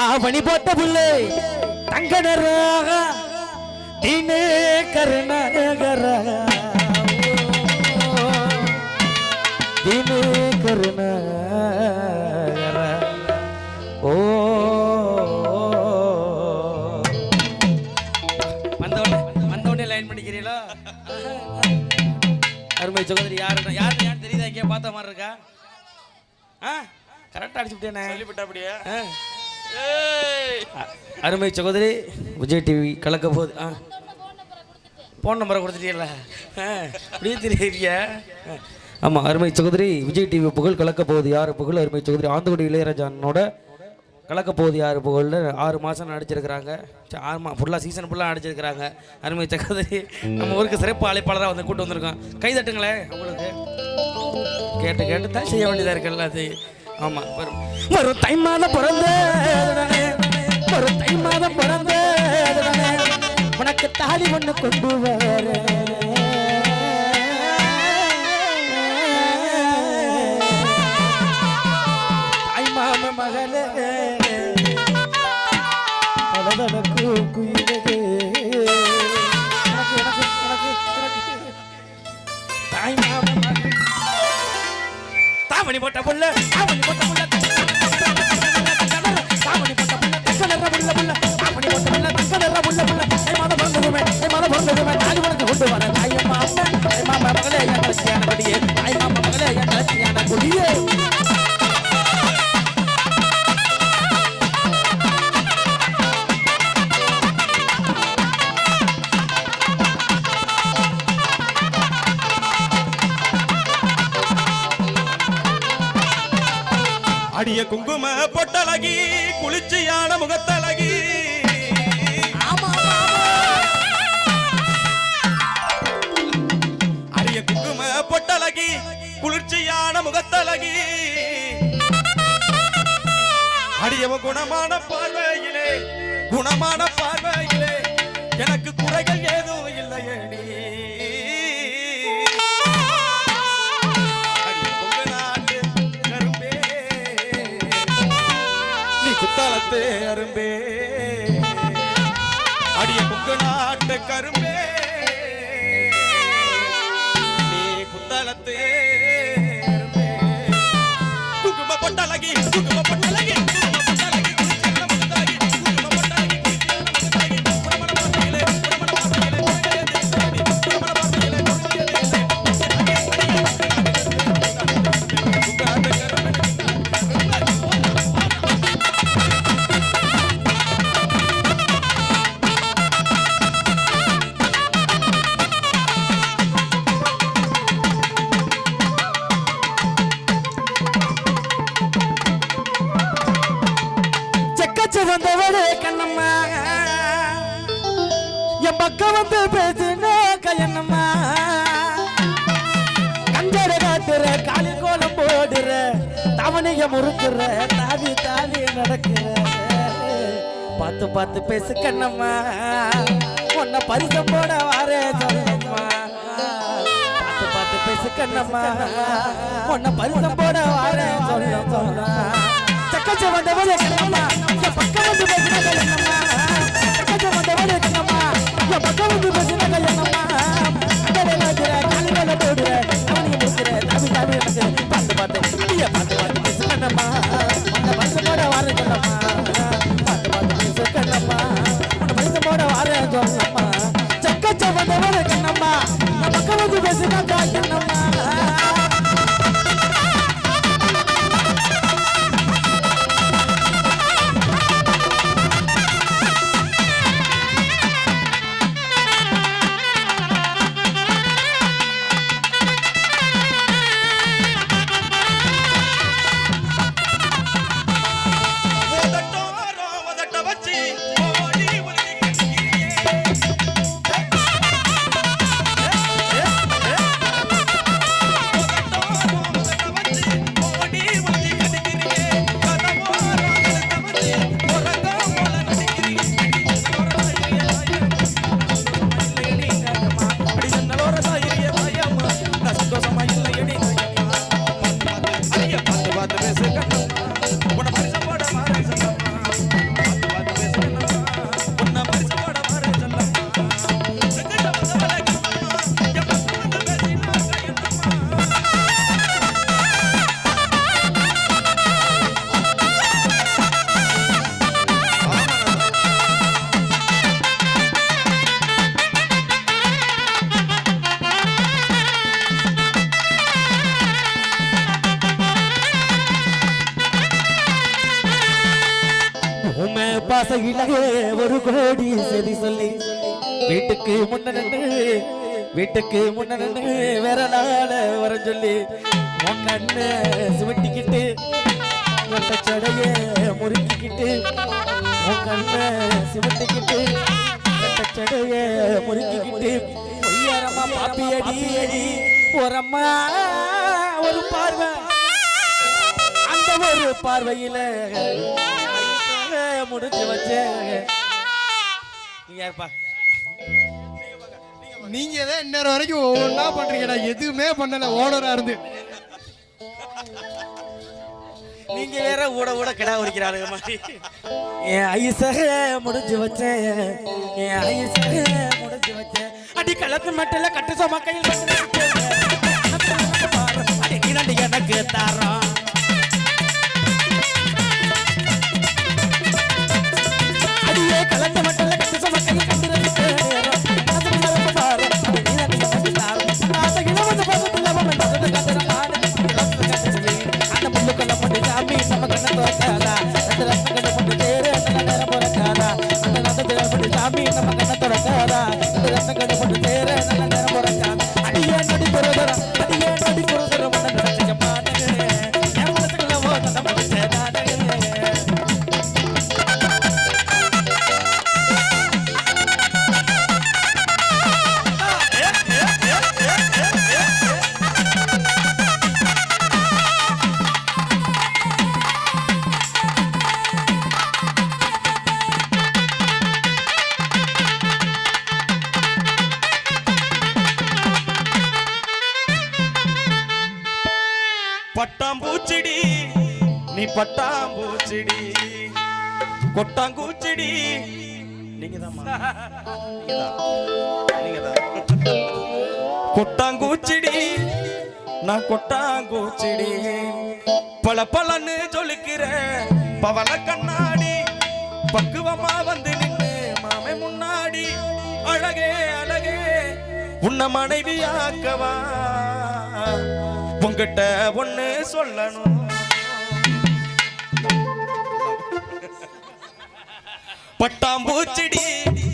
தாவணி போட்ட புள்ளை தங்க நிறாக தீனே கருணகர தீனே கருணகர ஓ. வந்தவொடனே வந்தவொடனே லைன் பண்ணிக்கிறீங்களா அருமை சகோதரி யாரு யாரு யார் தெரியுதா? எங்கேயோ பார்த்த மாதிரி இருக்கா? ஆ? கரெக்டாக அடிச்சு விட்டேனே. சொல்லிவிட்ட அப்படியே? அருமை சகோதரி விஜய் டிவி கலக்க போகுது ஆ. ஃபோன் நம்பரை கொடுத்துட்டீங்களா ஆ அப்படியே தெரியுறியா ஆமாம் அருமை சகோதரி விஜய் டிவி புகழ் கலக்க போகுது. யார் புகழ்? அருமை சகோதரி ஆந்தகுடி இளையராஜா அண்ணனோட கலக்க போகுது. யார் புகழில் ஆறு மாதம் நடிச்சிருக்கிறாங்க. மா ஃபுல்லாக சீசன் ஃபுல்லாக நடிச்சிருக்கிறாங்க. அருமை சகோதரி நம்ம ஊருக்கு சிறப்பு அழைப்பாளராக வந்து கூட்டு வந்திருக்கோம். கை தட்டுங்களேன் உங்களுக்கு. கேட்டு கேட்டு தான் செய்ய வேண்டியதாக இருக்குல்ல அது ஆமா வரும். வரும் தை மாதம் பிறந்த. வரும் தை மாதம் பிறந்த. உனக்கு தாலி ஒண்ணு கொண்டு வர அடியவ குணமான பார்வையிலே குணமான பார்வையிலே எனக்கு தவணைய முறுக்குற தாவி தாவி நடக்கிற. பார்த்து பார்த்து பேசு கண்ணம்மா. உன்னை பரிசம் போட வாரே சொல்லம்மா பார்த்து பார்த்து பேசு கண்ணம்மா. உன்னை பரிசம் போட வாரே சொல்லம்மா சக்கச்ச வந்தவளே கண்ணம்மா. என் பக்கம் வந்து பேசின கல்யாணம்மா சக்கச்ச வந்தவளே கண்ணம்மா. என் பக்கம் வந்து பேசின கண்ணம்மா. பாசையிலே ஒரு கோடி சரி சொல்லி வீட்டுக்கு முன்ன நின்று வீட்டுக்கு முன்ன வேற நாள வர சொல்லி உன் கண்ணு சுவட்டிக்கிட்டு சடைய முறுக்கிக்கிட்டு உன் கண்ணை சிவட்டிக்கிட்டு சடைய முறுக்கிக்கிட்டு பொய்யாரமா பாப்பி அடி அடி ஒரம்மா ஒரு பார்வை. அந்த ஒரு பார்வையில முடிச்சு வச்சேன். நீங்க யாருப்பா? நீங்க தான் இன்னொரு வரைக்கும் ஒவ்வொன்றா பண்றீங்க நான் எதுவுமே பண்ணல. ஓனரா இருந்து. நீங்க வேற ஊட ஊட கிடா உரிக்கிறாரு மாதிரி. என் ஐசக முடிஞ்சு வச்சேன். என் ஐசக முடிஞ்சு வச்சேன். அடி கலத்து மட்டும் கட்டு சோமா கையில். அடி எனக்கு தாரம். பட்டாம்பூச்சிடி நீ பட்டாம்பூச்சிடி. கொட்டாங்கூச்சிடி நீங்க கொட்டாங்கூச்சிடி நான் கொட்டாங்கூச்சிடி. பல பலன்னு ஜொலிக்கிற பவள கண்ணாடி பக்குவமா வந்து நின்று மாமை முன்னாடி. அழகே அழகே உன்னை மனைவியாக்கவா. உங்கிட்ட ஒண்ணு சொல்லணும். பட்டாம்பூச்சிடி நீ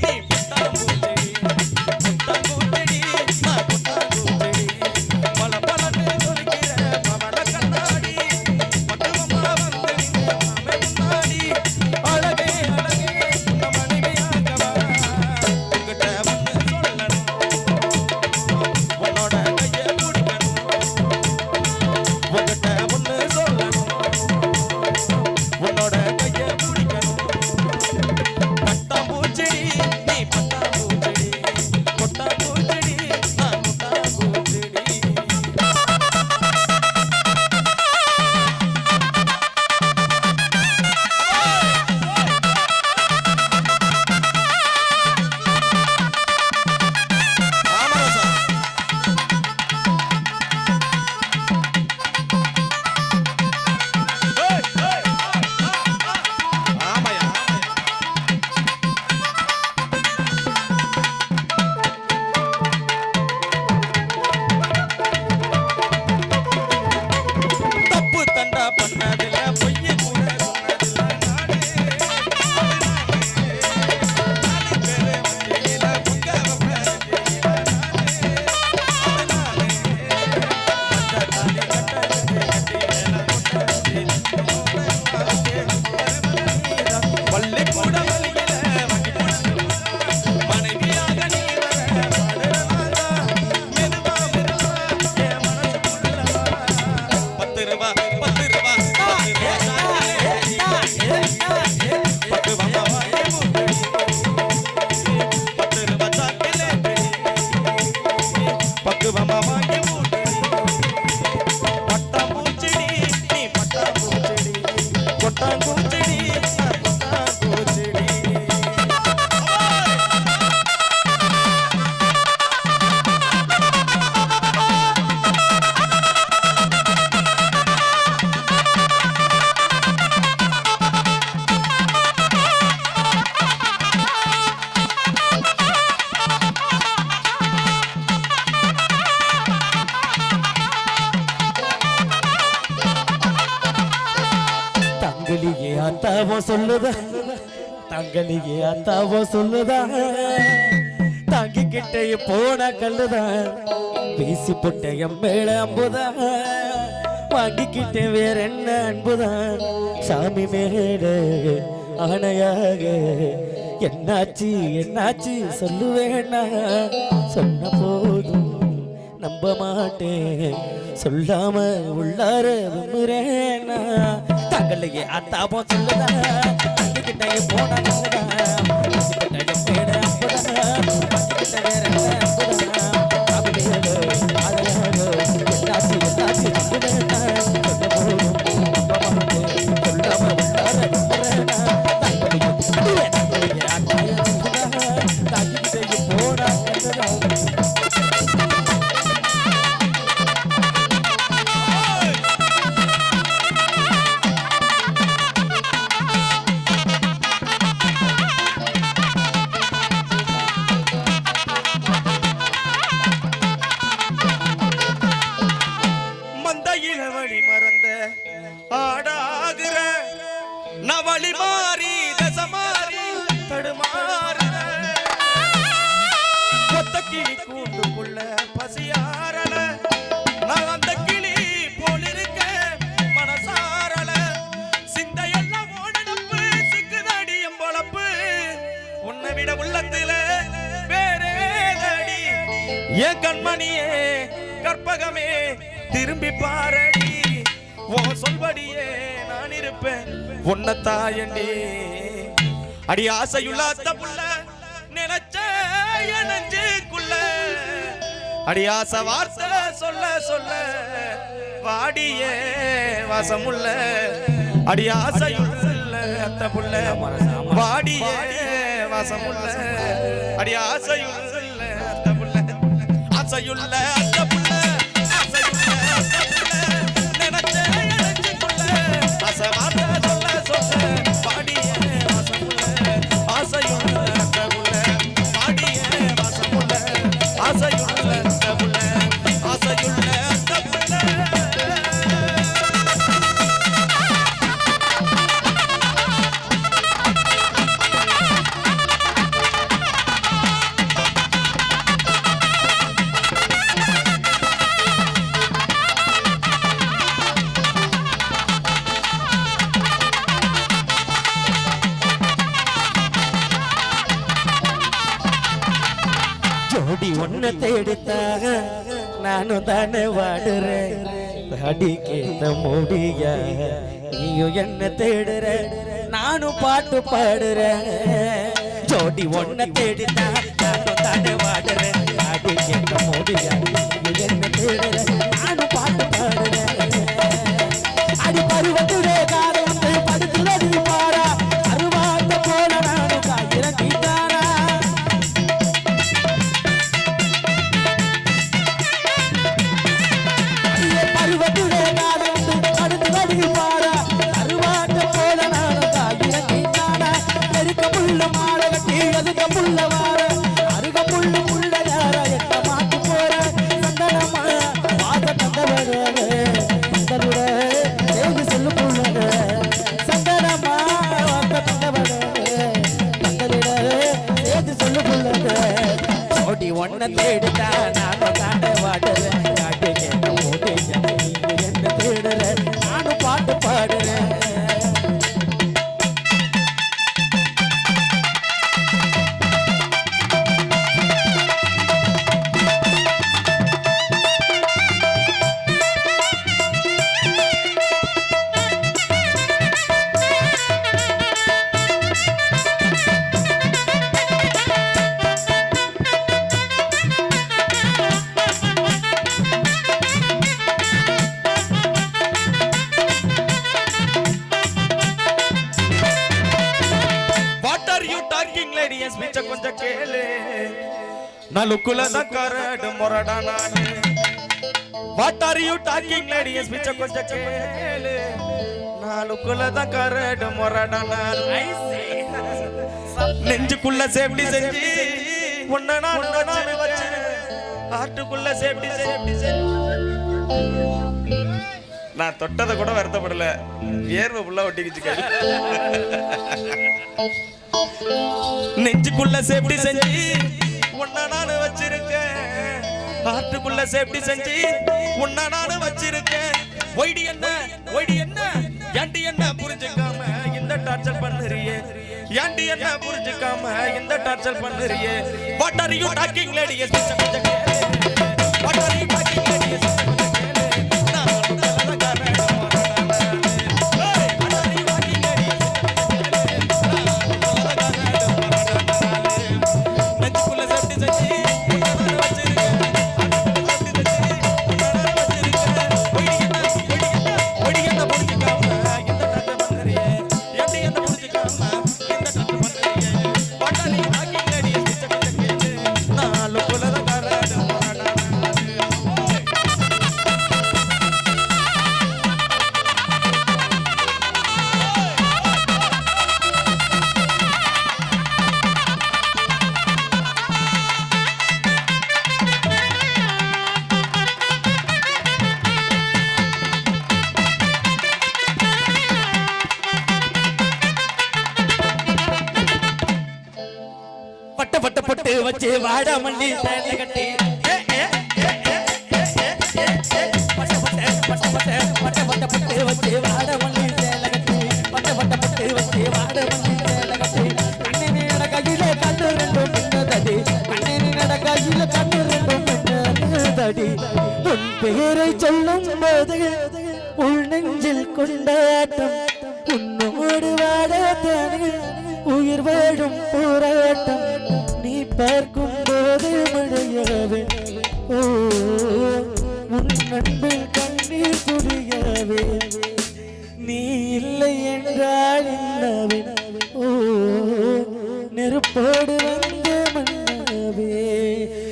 சொல்லுதா? தங்கலியே அத்தாவோ சொல்லுதா? தாங்கிக்கிட்டே போன கல்லுதான் பேசி போட்ட என் மேல அம்புதான் வாங்கிக்கிட்டே வேற என்ன அன்புதான் சாமி மேல ஆணையாக என்னாச்சு என்னாச்சு? சொல்லுவேனா சொன்ன போதும் நம்ப மாட்டேன். சொல்லாம உள்ளார விமுறேனா? தங்களையே அத்தாபோ சொல்லுதா? தங்கிக்கிட்டே போன நல்லதா தங்கிக்கிட்டே பேட வேற கிளி கூண்டுக்குள்ள பசியாரல நான் அந்த கிளி போலிருக்க மனசாரல சிந்தையெல்லாம் ஓடப்பு சிக்குதடி எம்பளப்பு உன்னை விட உள்ளத்துல வேறேதடி என் கண்மணியே கற்பகமே திரும்பி பாரடி. ஓ சொல்படியே நான் இருப்பேன் உன்னை தாயண்டி அடி ஆசையுள்ள புள்ள அடியாச வார்த்தை சொல்ல சொல்ல. வாடியே வாசமுள்ள. அடியாசையுள்ள அத்த புள்ள வாடியே வாசமுள்ள. அடியாசையுள்ள அத்த புள்ள ஆசையுள்ள அத்த புள்ள ஆசையுள்ள அத்த தானே வாடுற. தாடி கேட்ட முடிய. நீயும் என்ன தேடுற. நானும் பாட்டு பாடுற. ஜோடி ஒன்ன தேடித்தா நானும் தானே வாடுற. தாடி கேட்ட முடிய. நீயும் என்ன தேடுற. நலுக்குல தான் கரடு முரடா ஆர் யூ டாக்கிங் லேடி என் ஸ்பீச்ச கொஞ்சம் கேளு நாலுக்குள்ள நெஞ்சுக்குள்ள சேஃப்டி செஞ்சு உன்னை நான் வச்சு ஆட்டுக்குள்ள சேஃப்டி சேஃப்டி செஞ்சு. நான் தொட்டதை கூட வருத்தப்படல. வேர்வை புள்ள ஒட்டிக்கிச்சு நெஞ்சுக்குள்ள சேஃப்டி செஞ்சு உன்னை நானு வச்சிருக்கேன். காட்டுக்குள்ள சேஃப்டி செஞ்சு உன்னை நானு வச்சிருக்கேன். ஒய்டி என்ன? ஒய்டி என்ன? ஏண்டி என்ன புரிஞ்சுக்காம இந்த டார்ச்சர் பண்ணுறியே? ஏண்டி என்ன புரிஞ்சுக்காம இந்த torture பண்ணுறியே? What are you talking lady yes what are you talking lady பட்ட பட்ட பட்டு வச்சு வாட மல்லி சேலை பட்ட பட்ட பட்டு வச்சு வாட மல்லி சேலை கண்ணனி நட கண்ணு ரெண்டும் மின்னதடி கண்ணனி நட கண்ணு ரெண்டும் மின்னதடி உன் பெயரை சொல்லும் போது உள் நெஞ்சில் கொண்டாட்டம் உன்னோடு வாடத்தானே உயிர் வாழும் போராட்டம். நீ பார்க்க என்றால் ஓ நெருப்போடு வந்த மன்னவே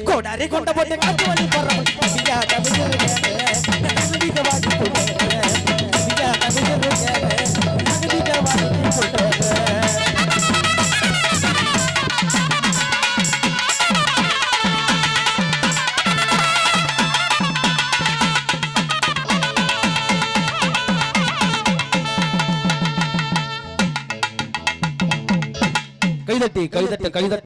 கோடாரி கொண்ட போட்டு காத்து வந்து போடுறவன்